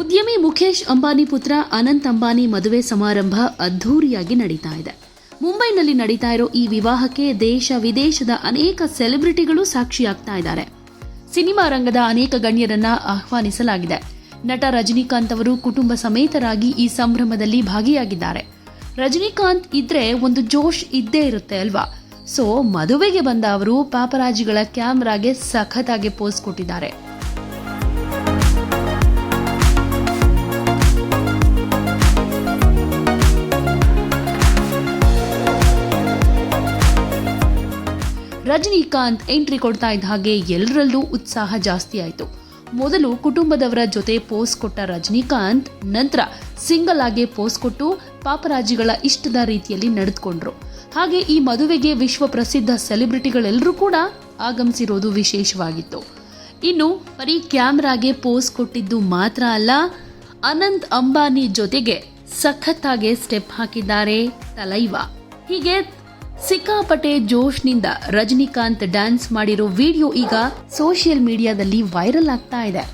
ಉದ್ಯಮಿ ಮುಖೇಶ್ ಅಂಬಾನಿ ಪುತ್ರ ಅನಂತ್ ಅಂಬಾನಿ ಮದುವೆ ಸಮಾರಂಭ ಅದ್ಧೂರಿಯಾಗಿ ನಡೀತಾ ಇದೆ. ಮುಂಬೈನಲ್ಲಿ ನಡೀತಾ ಇರೋ ಈ ವಿವಾಹಕ್ಕೆ ದೇಶ ವಿದೇಶದ ಅನೇಕ ಸೆಲೆಬ್ರಿಟಿಗಳು ಸಾಕ್ಷಿಯಾಗ್ತಾ ಇದ್ದಾರೆ. ಸಿನಿಮಾ ರಂಗದ ಅನೇಕ ಗಣ್ಯರನ್ನ ಆಹ್ವಾನಿಸಲಾಗಿದೆ. ನಟ ರಜನಿಕಾಂತ್ ಅವರು ಕುಟುಂಬ ಸಮೇತರಾಗಿ ಈ ಸಂಭ್ರಮದಲ್ಲಿ ಭಾಗಿಯಾಗಿದ್ದಾರೆ. ರಜನಿಕಾಂತ್ ಇದ್ರೆ ಒಂದು ಜೋಶ್ ಇದ್ದೇ ಇರುತ್ತೆ ಅಲ್ವಾ? ಸೊ ಮದುವೆಗೆ ಬಂದ ಅವರು ಪಾಪರಾಜಿಗಳ ಕ್ಯಾಮ್ರಾಗೆ ಸಖತ್ತಾಗಿ ಪೋಸ್ ಕೊಟ್ಟಿದ್ದಾರೆ. ರಜನಿಕಾಂತ್ ಎಂಟ್ರಿ ಕೊಡ್ತಾ ಇದ್ದ ಹಾಗೆ ಎಲ್ಲರಲ್ಲೂ ಉತ್ಸಾಹ ಜಾಸ್ತಿ ಆಯಿತು. ಮೊದಲು ಕುಟುಂಬದವರ ಜೊತೆ ಪೋಸ್ ಕೊಟ್ಟ ರಜನಿಕಾಂತ್, ನಂತರ ಸಿಂಗಲ್ ಆಗಿ ಪೋಸ್ ಕೊಟ್ಟು ಪಾಪರಾಜಿಗಳ ಇಷ್ಟದ ರೀತಿಯಲ್ಲಿ ನಡೆದುಕೊಂಡ್ರು. ಹಾಗೆ ಈ ಮದುವೆಗೆ ವಿಶ್ವ ಪ್ರಸಿದ್ಧ ಸೆಲೆಬ್ರಿಟಿಗಳೆಲ್ಲರೂ ಕೂಡ ಆಗಮಿಸಿರೋದು ವಿಶೇಷವಾಗಿತ್ತು. ಇನ್ನು ಬರೀ ಕ್ಯಾಮ್ರಾಗೆ ಪೋಸ್ ಕೊಟ್ಟಿದ್ದು ಮಾತ್ರ ಅಲ್ಲ, ಅನಂತ್ ಅಂಬಾನಿ ಜೊತೆಗೆ ಸಖತ್ತಾಗೆ ಸ್ಟೆಪ್ ಹಾಕಿದ್ದಾರೆ ತಲೈವಾ. ಹೀಗೆ ಸಿಕ್ಕಾಪಟ್ಟೆ ಜೋಶ್ನಿಂದ ರಜನಿಕಾಂತ್ ಡ್ಯಾನ್ಸ್ ಮಾಡಿರೋ ವಿಡಿಯೋ ಈಗ ಸೋಷಿಯಲ್ ಮೀಡಿಯಾದಲ್ಲಿ ವೈರಲ್ ಆಗ್ತಾ ಇದೆ.